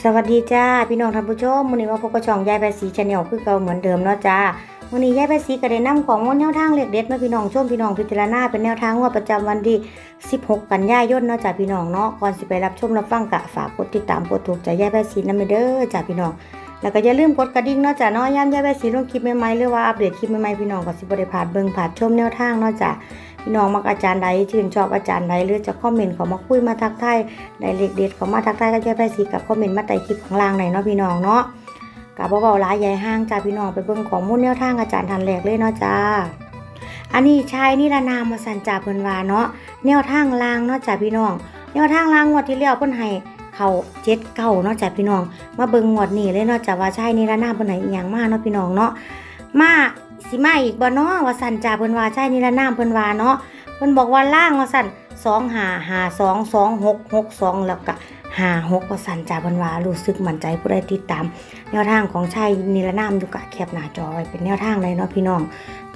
สวัสดีจ้าพี่น้องท่านผู้ชมมื้อนี้มาพบกับช่องยายแปดสีชาแนลคือเก่าเหมือนเดิมเนาะจ้ามื้อนี้ยายแปดสีก็ได้นำของงวดแนวทางเลขเด็ดมาพี่น้องชมพี่น้องพิจารณาเป็นแนวทางงวดประจำวันที่ 16 กันยายนเนาะจ้าพี่น้องเนาะก่อนสิไปรับชมรับฟังกะฝากกดติดตามกดถูกใจยายแปดสีนำไปเด้อจ้าพี่น้องแล้วก็อย่าลืมกดกระดิ่งเนาะจ้าเนาะยามยายแปดสีลงคลิปใหม่ๆหรือว่าอัปเดตคลิปใหม่ๆพี่น้องก็สิบ่ได้พลาดเบิ่งพลาดชมแนวทางเนาะจ้า พี่น้องมักอาจารย์ใดชื่นชอบอาจารย์ใดหรือจะคอมเมนต์เขามาคุยมาทักทายได้เลขเด็ดเขามาทักทายก็จะไปสีกับคอมเมนต์มาใต้คลิปข้างล่างหน่อยเนาะพี่น้องเนาะกับเบาๆหลายใหญ่ห้างจ้าพี่น้องไปเบิ่งของมูลแนวทางอาจารย์ทันแรกเลยเนาะจ้าอันนี้ชายนิรนามมาสันจ่าเพิ่นว่าเนาะแนวทางลางเนาะจ้าพี่น้องแนวทางลางงวดที่แล้วเพิ่นให้เขาเจ็ดเก้าเนาะจ้าพี่น้อง มาเบิ่งงวดนี้เลยเนาะจ้าว่าชายนิรนามเพิ่นให้อีหยังมาเนาะพี่น้องเนาะมา สิมาอีกบ่เนาะว่าสันจ่าเพิ่นว่าชายนิรนามเพิ่นว่าเนาะเพิ่นบอกว่าล่างว่าสั่นสองหาหาสองสองหกหกสองแล้วก็หาหกว่าสั่นจ่าเพิ่นว่ารู้สึกมั่นใจผู้ใดติดตาม แนวทางของชายนิรนามอยู่กะแคบหน้าจอไว้เป็นแนวทางเลยเนาะพี่น้อง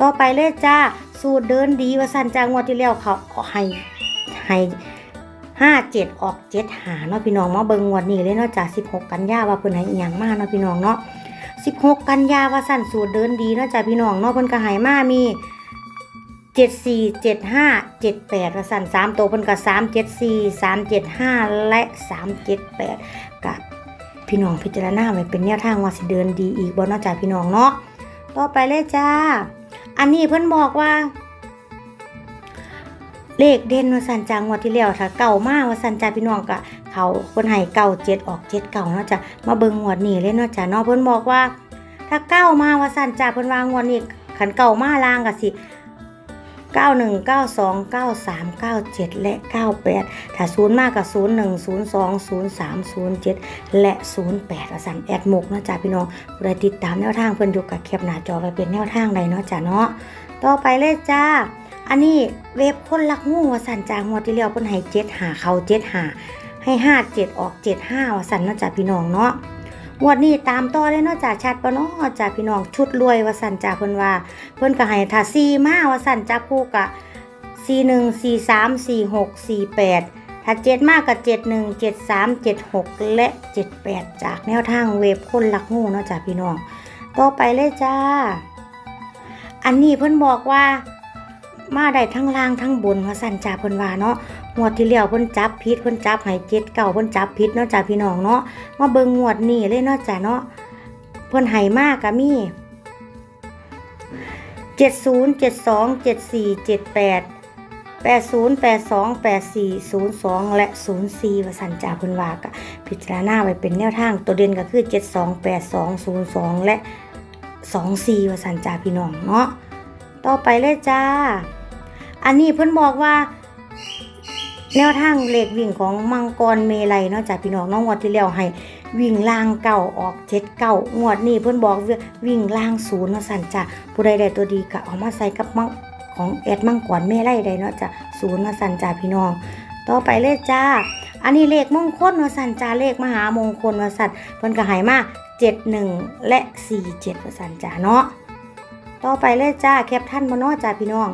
ต่อไปเลยจ้าสูตรเดินดีว่าสั่นจ้างวดที่แล้วเขาให้ให้ห้าเจ็ดออกเจ็ดหาเนาะพี่น้องมาเบิงวดนี้เลยเนาะจ้าสิบหกกันยาว่าเพิ่นให้อีหยังมากเนาะพี่น้องเนาะ สิบหกกันยาว่าสั่นสูตรเดินดีเนาะจ้าพี่น้องเนาะเพิ่นก็ให้มามีเจ็ดสี่เจ็ดห้าเจ็ดแปดสั่นสามตัวเพิ่นกับสามเจ็ดสี่สามเจ็ดห้าและสามเจ็ดแปดกับพี่น้องพิจารณาไว้เป็นแนวทางว่าสิเดินดีอีกบ่นอกจากพี่น้องเนาะต่อไปเลยจ้า อันนี้เพิ่นบอกว่า เลขเด่นว่าสันจางวัดที่แล้วถ้าเก่ามากว่าสันจาพี่น้องกะ เขาเพิ่นให้เก่าเจ็ดออกเจ็ดเก่าเนาะจ้ะมาเบิ่งงวดนี้เลยเนาะจ้ะเนาะเพิ่นบอกว่า ถ้าเก้ามาว่าสันจาเพิ่นวางงวดนี้ขันเก่ามาลางกะสิ91 92 93 97และ98ถ้าศูนย์มากกับ01 02 03 07และ08ว่าสั่นแอดหมกเนาะจ้ะพี่น้องผู้ใดติดตามแนวทางเพิ่นอยู่กับแคปหน้าจอไว้เป็นแนวทางใดเนาะจ้ะเนาะต่อไปเลยจ้าอันนี้เว็บคนลักงูว่าสันจางวที่แล้วเพิ่นให้7หาเขา7หา ให้5 7ออก7 5ว่าสันเนาะจ้ะพี่น้องเนาะงวดนี้ตามต่อเลยเนาะจ้ะชัดปะเนาะจ้ะพี่น้องชุดรวยว่าสันจ้ะเพิ่นว่า เพิ่นก็ให้ถ้า4มาว่าสันจับคู่กะ41 43 46 48ถ้า7มากกับ71 73 76และ78จากแนวทางเว็บคนลักงูเนาะจ้ะพี่น้องต่อไปเลยจ้า อันนี้เพิ่นบอกว่ามาได้ทั้งล่างทั้งบนว่าสันจ้าเพิ่นว่าเนาะ งวดที่แล้วเพิ่นจับผิดเพิ่นจับให้เจ็ดเก่าเพิ่นจับผิดเนาะจ้าพี่น้องเนาะมาเบิ่งงวดนี้เลยเนาะจ้าเนาะเพิ่นให้มากก็มีเจ็ดศูนย์เจ็ดสองเจ็ดสี่เจ็ดแปดแปดศูนย์แปดสองแปดสี่ศูนย์สองและศูนย์สี่วสันจาพิ่นวากะพิจารณาไว้เป็นแนวทางตัวเด่นก็คือเจ็ดสองแปดสองศูนย์สองและสองสี่วสันจาพี่น้องเนาะต่อไปเลยจ้า อันนี้เพิ่นบอกว่า แนวทางเลขวิ่งของมังกรเมลัยเนาะจ้ะพี่น้องน้องงวดที่แล้วให้วิ่งล่างเก่าออกเจ็ดเก่างวดนี้เพิ่อนบอกว่าวิ่งล่างศูนย์เนาะสันจ้ะผู้ใดได้ตัวดีก็เอามาใส่กับมังของแอดมังกรเมลัยได้เนาะจ้ะศูนย์เนาะสันจ้ะพี่น้อง ต่อไปเลยจ้า อันนี้เลขมงคลเนาะสันจ้าเลขมหามงคลว่าสันเพิ่อนก็ให้มาเจ็ดหนึ่งและสี่เจ็ดว่าสันจ้าเนาะต่อไปเลยจ้าแคปท่านมาเนาะจ้าพี่น้อง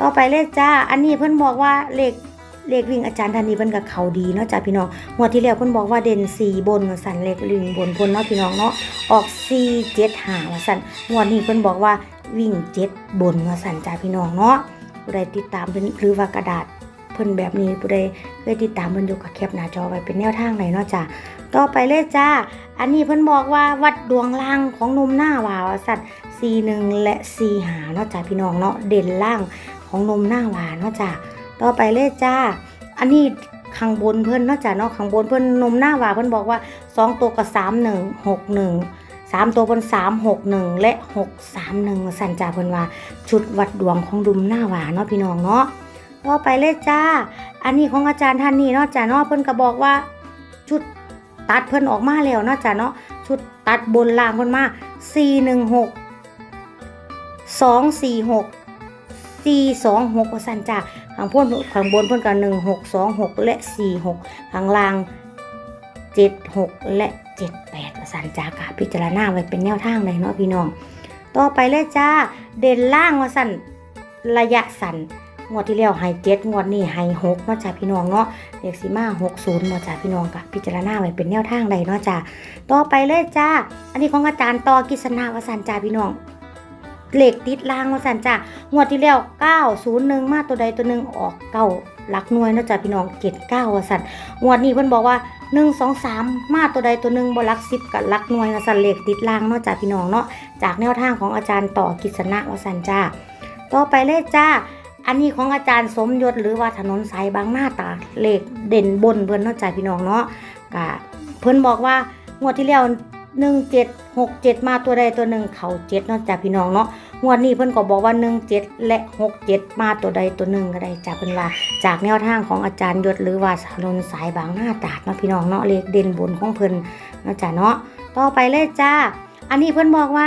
ต่อไปเลขจ้า อันนี้เพิ่อนบอกว่าเลข เลขวิ่งอาจารย์ทันนีเพิ่นกับเขาดีเนาะจ้าพี่น้องงวดที่แล้วเพิ่นบอกว่าเด่นสี่บนสันเลขวิ่งบนพนเนาะพี่น้องเนาะออกสี่เจ็ดหาว่าสั่นงวดนี้เพิ่นบอกว่าวิ่งเจ็ดบนว่าสันจ้าพี่น้องเนาะผู้ใดติดตามเพิ่นหรือว่ากระดาษเพิ่นแบบนี้ผู้ใดเคยติดตามเพิ่นอยู่กับแคปหน้าจอไว้เป็นแนวทางไหนเนาะจ้าต่อไปเลยจ้า อันนี้เพิ่นบอกว่าวัดดวงล่างของนมหน้าว่าวสั่นสี่หนึ่งและสี่หาเนาะจ้าพี่น้องเนาะเด่นล่างของนมหน้าหวานเนาะจ้ะ ต่อไปเลยจ้า อันนี้ข้างบนเพิ่นนาะจ้ะเนาะข้างบนเพิ่นนมหน้าหวาเพิ่นบอกว่าสองตัวกับสามหนึ่งหกหนึ่งสามตัวเพิ่นสามหกหนึ่งและหกสามหนึ่งสันจ้าเพิ่นว่าชุดวัดดวงของดุมหน้าหวาเนาะพี่น้องเนาะต่อไปเลยจ้า อันนี้ของอาจารย์ท่านนี้เนาะจ้ะเนาะเพิ่นก็บอกว่า ชุดตัดเพิ่นออกมาแล้วนาะจ้ะเนาะชุดตัดบนล่างเพิ่นมาสี่หนึ่งหกสองสี่หกสี่สองหกสันจ้า ข้างบนข้างบนเพิ่นกันหนึ่งหกสองหกและสี่หกข้างล่างเจ็ดหกและเจ็ดแปดสันจ้ากะพิจารณาไว้เป็นแนวทางเลยเนาะพี่น้อง ต่อไปเลยจ้าเด่นล่างว่าสันระยะสันงวดที่แล้วให้เจ็ดงวดนี้ให้หกเนาะจ้ะพี่น้องเนาะเลขสีมาหกศูนย์เนาะจ้ะพี่น้องกะพิจารณาไว้เป็นแนวทางใดเนาะจ้ะต่อไปเลยจ้า อันนี้ของอาจารย์ต่อกิษณาวสันจ้าพี่น้อง เลขติดล่างว่าสันจ้างวดที่แล้ว901 มาตัวใดตัวหนึ่งออกเก้าหลักหน่วยนาะจ้ะพี่น้องเกตเก้าว่าสันงวดนี้เพิ่นบอกว่า 1 2 3 มาตัวใดตัวหนึ่งบ่ลัก10กับลักหน่วยวสันต์เลขติดล่างเนาะจ้ะพี่น้องเนาะจากแนวทางของอาจารย์ต่อกิษณาว่าสันจ้าต่อไปเลยจ้าอันนี้ของอาจารย์สมยศหรือว่าถนนสายบางหน้าตาเลขเด่นบนเพิ่นเนาะจ้ะพี่น้องเนาะกะเพิ่นบอกว่างวดที่แล้ว หนึ่งเจ็ดหกเจ็ดมาตัวใดตัวหนึ่งเขาเจ็ดนอกจากพี่น้องเนาะงวดนี้เพิ่นก็บอกว่าหนึ่งเจ็ดและหกเจ็ดมาตัวใดตัวหนึ่งก็ได้จากเป็นว่าจากแนวทางของอาจารย์ยศหรือว่าสารนสายบางหน้าตาดเนาะพี่น้องเนาะเลขเด่นบนของเพิ่นนาะจ้ะเนาะต่อไปเลยจ้า อันนี้เพิ่นบอกว่า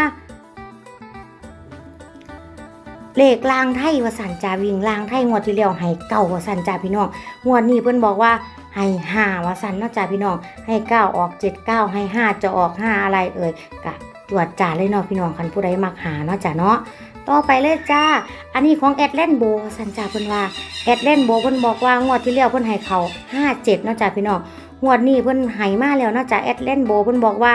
เลขลางไทยวสันจาวิ่งลางไทยงวดที่แล้วให้เก้าวสันจาพี่น้องงวดนี้เพิ่อนบอกว่าให้ห้าวสันเนาะจ้าพี่น้องให้เก้าออกเจ็ดเก้าให้ห้าจะออกห้าอะไรเอ่ยกะตรวจจ่าเลยเนาะพี่น้องคันผู้ใดมักหาเนาะจ้าเนาะต่อไปเลยจ้า อันนี้ของแอดเลนโบสันจ่าเพิ่นว่าแอดเลนโบเพิ่นบอกว่างวดที่แล้วเพิ่นให้เขาห้าเจ็ดเนาะจ้าพี่น้องงวดนี้เพิ่นให้มาแล้วเนาะจ้าแอดเลนโบเพิ่นบอกว่า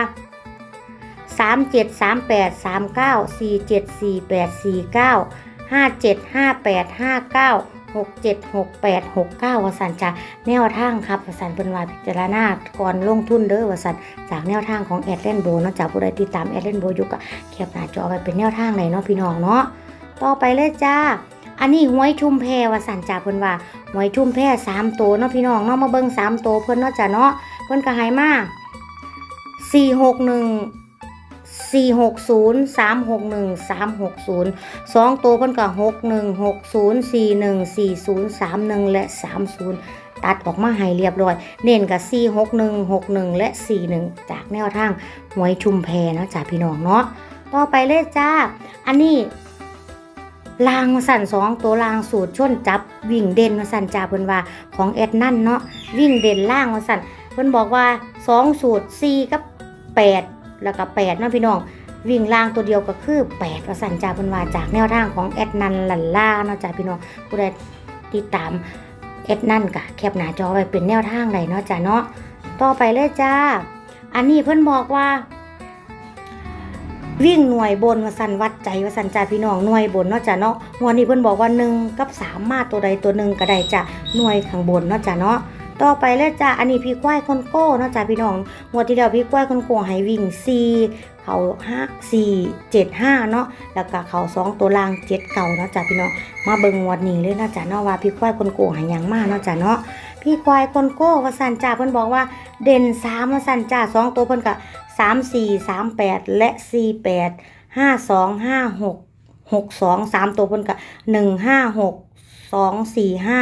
สามเจ็ดสามแปดสามเก้าสี่เจ็ดสี่แปดสี่เก้า ห้าเจ็ดห้าแปดห้าเก้าหกเจ็ดหกแปดหกเก้าวสันจะแนวทางครับวสันเป็นวาพิจารณาก่อนลงทุนเด้อวสันจากแนวทางของแอดเลนโบนาะจากผู้ใดติดตามแอดเลนโบอยู่กับเขียบหน้าจอไปเป็นแนวทางไหนเนาะพี่น้องเนาะต่อไปเลยจ้า อันนี้หวยชุมแพวสันจ่าเพิ่นว่าหวยชุมแพสามตัวเนาะพี่น้องเนาะมาเบิ่งสามตัวเพิ่นเนาะจ้ะเนาะเพิ่นก็ให้มาสี่หกหนึ่ง สี่หกศูนย์สามหกหนึ่งสามหกศูนย์สองตัวเพิ่นก็หกหนึ่งหกศูนย์สี่หนึ่งสี่ศูนย์สามหนึ่งและสามศูนย์ตัดออกมาให้เรียบร้อย เน้นกับสี่หกหนึ่งหกหนึ่งและสี่หนึ่งจากแนวทางหวยชุมแพเนะจ้าพี่น้องเนาะต่อไปเลยจ้า อันนี้ลางสั่นสองตัวลางสูตรชนจับวิ่งเด่นมาสั่นจ่าเพิ่นว่าของแอดนั่นเนาะวิ่งเด่นล่างมาสั่นเพิ่นบอกว่าสองสูตรสี่กับแปด แล้วก็แปดเนาะพี่น้องวิ่งล่างตัวเดียวก็คือ8ประสันจาเพิ่นว่าจากแนวทางของแอดนันหลันล่าเนาะจ้าพี่น้องผู้ใดติดตามแอดนันกะแคปหน้าจอไว้เป็นแนวทางใดเนาะจ้าเนาะต่อไปเลยจ้า อันนี้เพิ่อนบอกว่า วิ่งหน่วยบนวสันวัดใจวสันจ่าพี่น้องหน่วยบนเนาะจ้าเนาะวดนี้เพิ่อนบอกว่า1กับ3มาตัวใดตัวหนึ่งก็ได้จ้ะหน่วยข้างบนเนาะจ้าเนาะ ต่อไปเลยจ้าอันนี้พี่ควายคนโก้เนาะจ้าพี่น้องงวดที่แล้วพี่ควายคนโก้ให้วิ่ง4เขาห้าสี่เจ็ดห้าเนาะแล้วก็เขาสองตัวล่างเจ็ดเก่าเนาะจ้ะพี่น้องมาเบิ่งงวดนี้เลยเนาะจ้ะเนาะว่าพี่ควายคนโกหาหยังมาเนาะจ้ะเนาะพี่ควายคนโก้วสันจ่าเพิ่นบอกว่าเด่นสามวสันจ่าสองตัวเพิ่นก็สามสี่สามแปดและสี่แปดห้าสองห้าหกหกสองสามตัวเพิ่นก็หนึ่งห้าหกสองสี่ห้า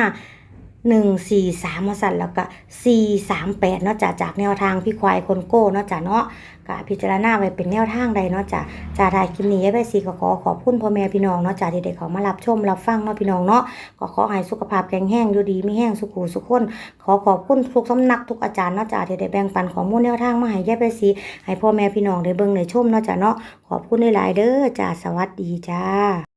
หนึ่งสี่สามมาสั่นแล้วก็สี่สามแปดเนาะจ้ะจากแนวทางพี่ควายคนโก้เนาะจ้ะเนาะก็พิจารณาไว้เป็นแนวทางใดเนาะจ้ะจ่าถ่ายคลิปนี้ยายใบสีก็ขอขอบคุณพ่อแม่พี่น้องเนาะจ้ะที่ได้เขามารับชมรับฟังเนาะพี่น้องเนาะก็ขอให้สุขภาพแข็งแรงอยู่ดีไม่แห้งสุขุสุขคนขอขอบคุณทุกสำนักทุกอาจารย์เนาะจ้ะที่ได้แบ่งปันข้อมูลแนวทางมาให้แยายใบสีให้พ่อแม่พี่น้องได้เบิ่งได้ชมเนาะจ้ะเนาะขอบคุณหลายๆเด้อจ้าสวัสดีจ้า